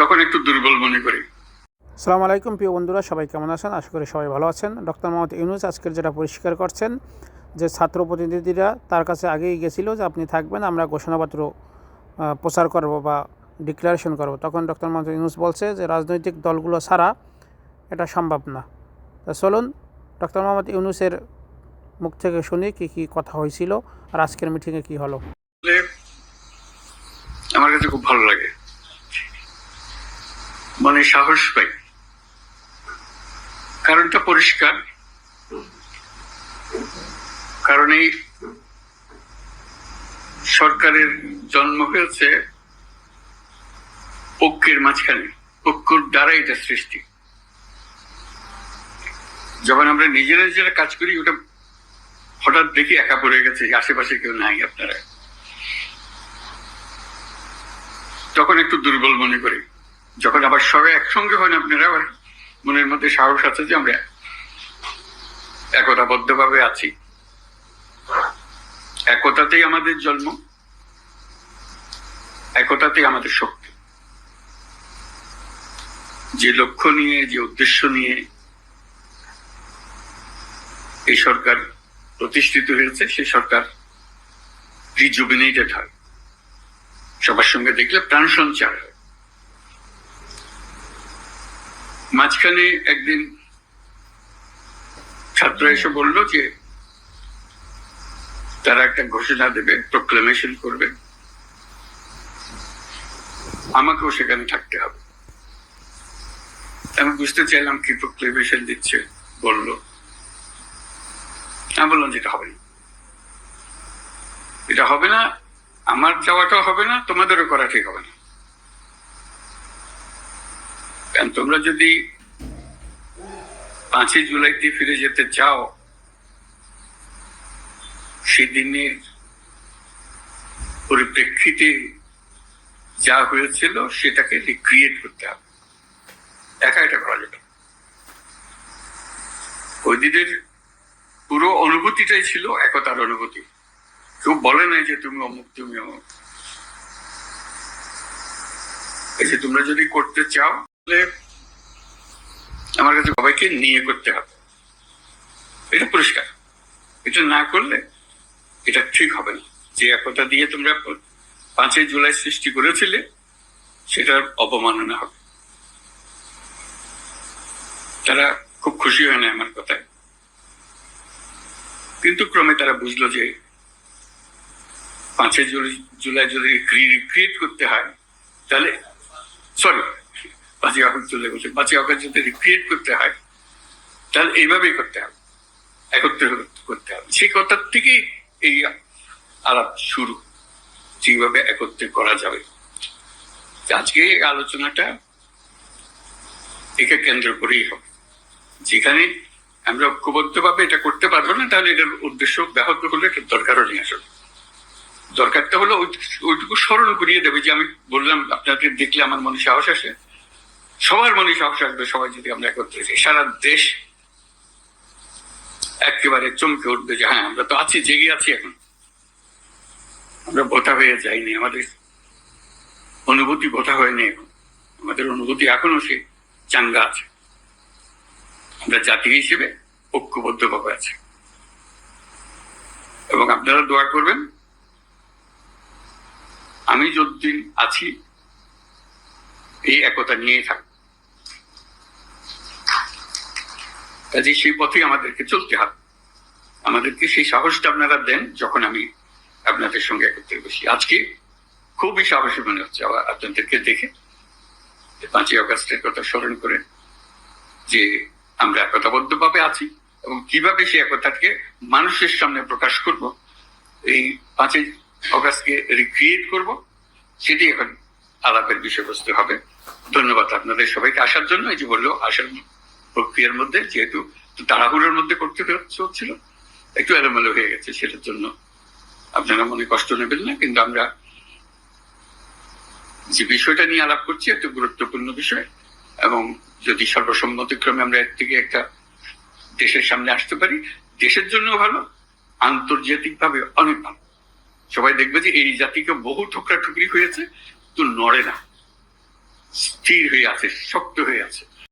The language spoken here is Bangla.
তখন একটু দুর্বল মনে করি। সালাম আলাইকুম প্রিয় বন্ধুরা সবাই কেমন আছেন? আশা করি সবাই ভালো আছেন। ডক্টর মোহাম্মদ ইউনুস আজকের যেটা পরিষ্কার করছেন যে ছাত্র প্রতিনিধিরা তার কাছে আগেই গেছিল যে আপনি থাকবেন আমরা ঘোষণাপত্র প্রচার করব বা ডিক্লারেশন করব। তখন ডক্টর মোহাম্মদ ইউনুস বলছে যে রাজনৈতিক দলগুলো ছাড়া এটা সম্ভব না। তা চলুন ডক্টর মোহাম্মদ ইউনুসের মুখ থেকে শুনি কী কী কথা হয়েছিল আর আজকের মিটিংয়ে কী হলো। আমার কাছে খুব ভালো লাগে। মনে সাহস পাই। কারণটা পরিষ্কার। কারণ এই সরকারের জন্ম হয়েছে ঐক্যের মাঝখানে, ঐক্যর দ্বারা এটা সৃষ্টি। যখন আমরা নিজেরা নিজেরা কাজ করি, ওটা হঠাৎ দেখি একা পড়ে গেছে, আশেপাশে কেউ নাই আপনারা। তখন একটু দুর্বল মনে করি। যখন আবার সবাই একসঙ্গে হন আপনারা আবার মনের মধ্যে সাহস আছে যে আমরা একতাবদ্ধভাবে আছি। একতাতেই আমাদের জন্ম, একতাতেই আমাদের শক্তি। যে লক্ষ্য নিয়ে, যে উদ্দেশ্য নিয়ে এই সরকার প্রতিষ্ঠিত হয়েছে, সেই সরকার রিজুবিনেটেড হয়। সবার সঙ্গে দেখলে প্রাণ সঞ্চার হয়। মাঝখানে একদিন ছাত্র এসে বলল যে, তারা একটা ঘোষণা দেবে প্রোক্লেমেশন করবে। আমাকেও সেখানে থাকতে হবে। আমি বুঝতে চাইলাম কি প্রোক্লেমেশন দিচ্ছে, বলল। আমি বললাম যেটা হবে এটা হবে না, আমার যাওয়াটা হবে না, তোমাদেরও করা ঠিক হবে না। কারণ তোমরা যদি পাঁচই জুলাইতে ফিরে যেতে চাও, সেদিনের পরিপ্রেক্ষিতে যা হয়েছিল সেটাকে রিক্রিয়েট করতে হবে। একা এটা করা যাবে দিনের পুরো অনুভূতিটাই ছিল একতার অনুভূতি। কেউ বলে নাই যে তুমি অমুক তুমি অমুক। এই যে তোমরা যদি করতে চাও আমার কাছে সবাইকে নিয়ে করতে হবে। এটা পরিষ্কার। এটা না করলে এটা ঠিক হবে না। যে একতা দিয়ে তোমরা পাঁচই জুলাই সৃষ্টি করেছিলে, সেটার অবমাননা হবে। তারা খুব খুশি হয় না আমার কথায়। কিন্তু ক্রমে তারা বুঝলো যে পাঁচই জুলাই- জুলাই যদি রিক্রিয়েট করতে হয়, তাহলে সরি আগস্ট জুলাই বলছে পাঁচই আগস্ট যদি রিক্রিয়েট করতে হয়, তাহলে এইভাবেই করতে হবে একত্রে করতে হবে। সেই কথার থেকেই এই আলাপ শুরু, যেভাবে একত্রে করা যাবে। আজকে আলোচনাটা একে কেন্দ্র করেই হবে। যেখানে আমরা ঐক্যবদ্ধভাবে এটা করতে পারব না, তাহলে এটার উদ্দেশ্য ব্যাহত হলে এটা দরকারও নেই আসলে। দরকারটা হলো ওইটুকু স্মরণ করিয়ে দেবে যে আমি বললাম, আপনাদের দেখলে আমার মনে সাহস আসে। সবার মনে সাহস আসবে সবাই যদি আমরা একত্রে যাই সারা দেশ একেবারে চমকে উঠবে যে হ্যাঁ আমরা তো আছি, জেগে আছি এখন। আমরা বোধা হয়ে যাইনি, আমাদের অনুভূতি বোধা হয়নি এখন। আমাদের অনুভূতি এখনও সে চাঙ্গা আছে। আমরা জাতি হিসেবে ঐক্যবদ্ধভাবে আছে। এবং আপনারা দোয়া করবেন, আমি যতদিন আছি, এই একতা নিয়েই থাকব। কাজে সেই পথেই আমাদেরকে চলতে হবে। আমাদেরকে সেই সাহসটা আপনারা দেন যখন আমি আপনাদের সঙ্গে একত্রে বসি। আজকে খুবই সাহসী মনে হচ্ছে আবার আপনাদেরকে দেখে। পাঁচই অগাস্টের কথা স্মরণ করে যে আমরা একতাবদ্ধ ভাবে আছি এবং কীভাবে সেই একতাকে মানুষের সামনে প্রকাশ করব, এই পাঁচই অগাস্টকে রিক্রিয়েট করব, সেটি এখন আলাপের বিষয়বস্তু হবে। ধন্যবাদ আপনাদের সবাইকে আসার জন্য। এই যে বলল, আসার প্রক্রিয়ার মধ্যে, যেহেতু তাড়াহুড়োর মধ্যে করতে হচ্ছিল, একটু এলোমেলো হয়ে গেছে, সেটার জন্য আপনারা মনে কষ্ট নেবেন না, কিন্তু আমরা যে বিষয়টা নিয়ে আলাপ করছি, একটা গুরুত্বপূর্ণ বিষয়, এবং যদি সর্বসম্মতিক্রমে আমরা এর থেকে একটা দেশের সামনে আসতে পারি, দেশের জন্য ভালো আন্তর্জাতিক ভাবে অনেক ভালো। সবাই দেখবে যে এই জাতিকে বহু ঠোকরা ঠুকরি হয়েছে তো নড়ে না। স্থির হয়ে আছে, শক্ত হয়ে আছে।